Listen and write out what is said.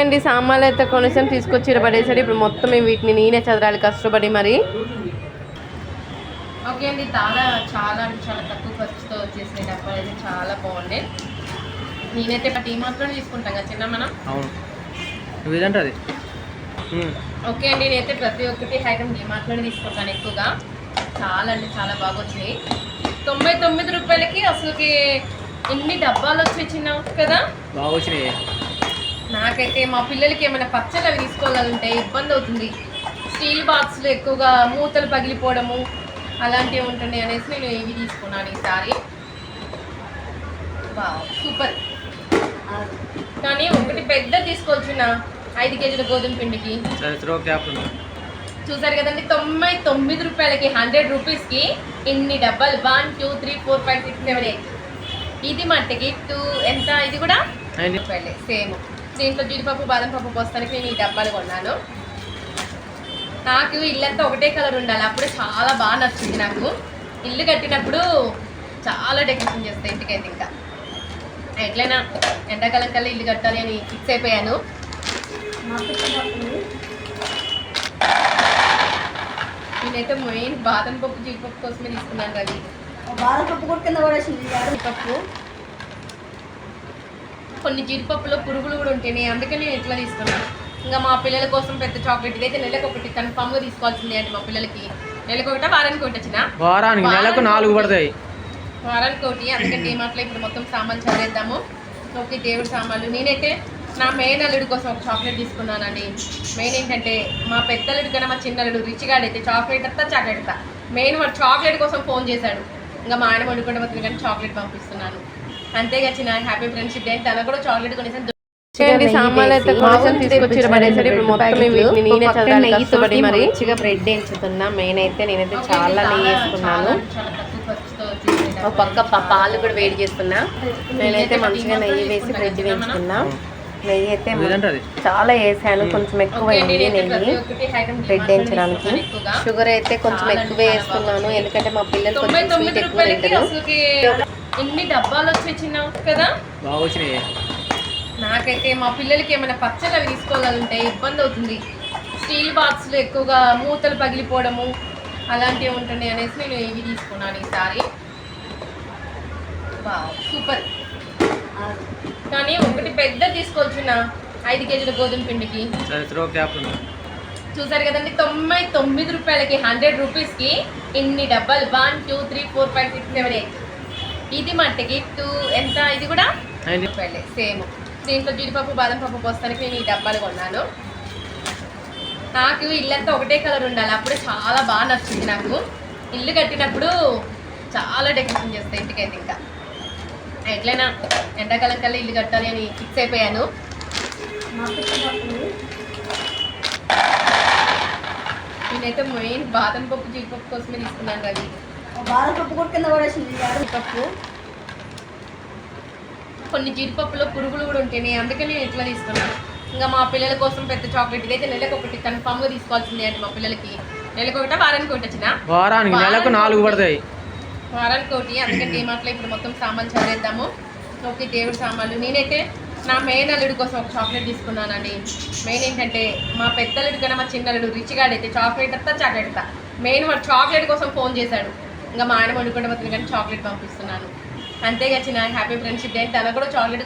అండి సామాన్లు అయితే కొనేసాను తీసుకొచ్చి పడేసాడు. ఇప్పుడు మొత్తం మేము వీటిని నేనే చదరాలి కష్టపడి మరి. ఓకే అండి చాలా చాలా అంటే చాలా తక్కువ ఖర్చుతో వచ్చేసినాయి డబ్బాలు అయితే చాలా బాగున్నాయి నేనైతే టీ మాత్రం తీసుకుంటాం కదా చిన్న మనం? అవును. అది. ఓకే అండి నేనైతే ప్రతి ఒక్కటి ఐటమ్ డిమార్ట్లోనే తీసుకుంటాను ఎక్కువగా. చాలా అంటే చాలా బాగా వచ్చినాయి. తొంభై తొమ్మిది రూపాయలకి అసలుకి ఎన్ని డబ్బాలు వచ్చాయి చిన్న కదా? బాగా వచ్చినాయి. నాకైతే మా పిల్లలకి ఏమైనా పచ్చళ్ళు అవి తీసుకోవాలంటే ఇబ్బంది అవుతుంది. స్టీల్ బాక్స్లు ఎక్కువగా మూతలు పగిలిపోవడము అలాంటివి ఉంటున్నాయి అనేసి నేను ఇవి తీసుకున్నాను ఈసారి. సూపర్. కానీ ఒకటి పెద్ద తీసుకోవచ్చున్న ఐదు కేజీల గోధుమ పిండికి. చూసారు కదండి తొంభై తొమ్మిది రూపాయలకి హండ్రెడ్ రూపీస్కి ఇన్ని డబ్బాలు. One two three four five six seven eight. ఇది మట్టికి టూ ఎంత? ఇది కూడా? రూపాయలే సేమ్. దీంట్లో జీడిపప్పు బాదం పప్పు పోస్తానికి నేను ఈ డబ్బాలు కొన్నాను. నాకు ఇల్లంతా ఒకటే కలర్ ఉండాలి. అప్పుడే చాలా బాగా నచ్చింది నాకు. ఇల్లు కట్టినప్పుడు చాలా డెకరేషన్ చేస్తాయి ఇంటికైతే ఇంకా. ఎట్లయినా ఎండాకాలం కల్లా ఇల్లు కట్టాలి అని ఫిక్స్ అయిపోయాను. నేనైతే మెయిన్ బాదం పప్పు జీడిపప్పు కోసమే తీసుకున్నాను రవి. బాధపప్పు కూడా కింద పడేసింది జీడిపప్పు. కొన్ని జీడిపప్పులో పురుగులు కూడా ఉంటాయి అందుకని నేను ఇట్లా తీసుకున్నాను ఇంకా మా పిల్లల కోసం పెద్ద చాక్లెట్ ఇదైతే నెలకు ఒకటి కన్ఫామ్గా తీసుకోవాల్సిందే అంటే మా పిల్లలకి. నెలకు ఒకట వారానికి ఒకటి వచ్చిన వారానికి నెలకు నాలుగు పడతాయి. వారానికి ఒకటి అందుకని డిమార్ట్లో ఇప్పుడు మొత్తం సామాన్లు చదివేద్దాము. ఓకే దేవుడి సామాన్లు. నేనైతే నా మెయిన్ అల్లుడి కోసం ఒక చాక్లెట్ తీసుకున్నానండి. మెయిన్ ఏంటంటే మా పెద్ద అల్లుడు కన్నా మా చిన్న అల్లుడు రిచ్ గాడైతే చాక్లెట్ అత్తా చాక్లెట్ అత్తా మెయిన్ వాడు చాక్లెట్ కోసం ఫోన్ చేశాడు. ఇంకా మా ఆయన వండుకుంటే కానీ చాక్లెట్ పంపిస్తున్నాను. అంతేగా చిన్న హ్యాపీ ఫ్రెండ్షిప్ డే తనకు కూడా చాక్లెట్ కొనేసాను. చేయండి, సామాన్లు అయితే ఈడ పడేసాడు. ఇప్పుడు మొత్తం వీటిని నేనే కష్టపడి మరి. మంచిగా బ్రెడ్ వేయించుతున్నా మెయిన్ అయితే నేనైతే చాలా నెయ్యి వేసుకున్నాను. ఒక పక్క ప- పాలు కూడా వేడి చేస్తున్నా. నేనైతే మంచిగా నెయ్యి వేసి బ్రెడ్ వేయించుకున్నా నెయ్యి అయితే చాలా వేసాను. కొంచెం ఎక్కువ అయింది నెయ్యి. బ్రెడ్ వేయించడానికి. షుగర్ అయితే కొంచెం ఎక్కువ వేస్తున్నాను ఎందుకంటే మా పిల్లలు కొంచెం స్వీట్ ఎక్కువ తింటారు. ఎన్ని డబ్బాలు వచ్చాయి చిన్న? కదా? బాగా వచ్చినాయి. నాకైతే మా పిల్లలకి ఏమైనా పచ్చళ్ళు అవి తీసుకోవాలంటే ఇబ్బంది అవుతుంది. స్టీల్ బాక్స్లు ఎక్కువగా మూతలు పగిలిపోవడము అలాంటివి ఉంటున్నాయి అనేసి నేను ఇవి తీసుకున్నాను ఈసారి. సూపర్. కానీ ఒకటి పెద్ద తీసుకోవచ్చున్న ఐదు కేజీల గోధుమ పిండికి. చూసారు కదండి తొంభై తొమ్మిది రూపాయలకి హండ్రెడ్ రూపీస్కి ఇన్ని డబ్బాలు. One two three four five six seven eight ఇది మట్టికి టూ ఎంత ఇది కూడా సేమ్. దీంట్లో జీడిపప్పు బాదం పప్పు పోస్తానికి నేను ఈ డబ్బాలు కొన్నాను. నాకు ఇల్లంతా ఒకటే కలర్ ఉండాలి. అప్పుడే చాలా బాగా నచ్చింది నాకు. ఇల్లు కట్టినప్పుడు చాలా డెకరేషన్ చేస్తాయి ఇంటికైతే ఇంకా. ఎట్లయినా ఎండాకాలం కల్లా ఇల్లు కట్టాలి అని ఫిక్స్ అయిపోయాను. నేనైతే మెయిన్ బాదం పప్పు జీడిపప్పు కోసమే తీసుకున్నాను రవి. బాధపప్పు కూడా కింద పడేసింది జీడిపప్పు కొన్ని జీడిపప్పులో పురుగులు కూడా ఉంటాయి అందుకని నేను ఇట్లా తీసుకున్నాను ఇంకా మా పిల్లల కోసం పెద్ద చాక్లెట్ ఇదైతే నెలకు ఒకటి కన్ఫామ్గా తీసుకోవాల్సిందే అంటే మా పిల్లలకి. నెలకు ఒకట వారానికి ఒకటి వచ్చిన? వారానికి నెలకు నాలుగు పడతాయి. వారానికి ఒకటి అందుకని డిమార్ట్లో ఇప్పుడు మొత్తం సామాన్లు చదివేద్దాము. ఓకే దేవుడి సామాన్లు. నేనైతే నా మెయిన్ అల్లుడి కోసం ఒక చాక్లెట్ తీసుకున్నానండి. మెయిన్ ఏంటంటే మా పెద్ద అల్లుడు కన్నా మా చిన్న అల్లుడు రిచ్ గాడైతే చాక్లెట్ అత్తా చాక్లెట్ అత్తా మెయిన్ వాడు చాక్లెట్ కోసం ఫోన్ చేశాడు. ఇంకా మా ఆయన వండుకుంటే మాత్రం కానీ చాక్లెట్ పంపిస్తున్నాను. అంతేగా చిన్న హ్యాపీ ఫ్రెండ్షిప్ డే తనకు కూడా చాక్లెట్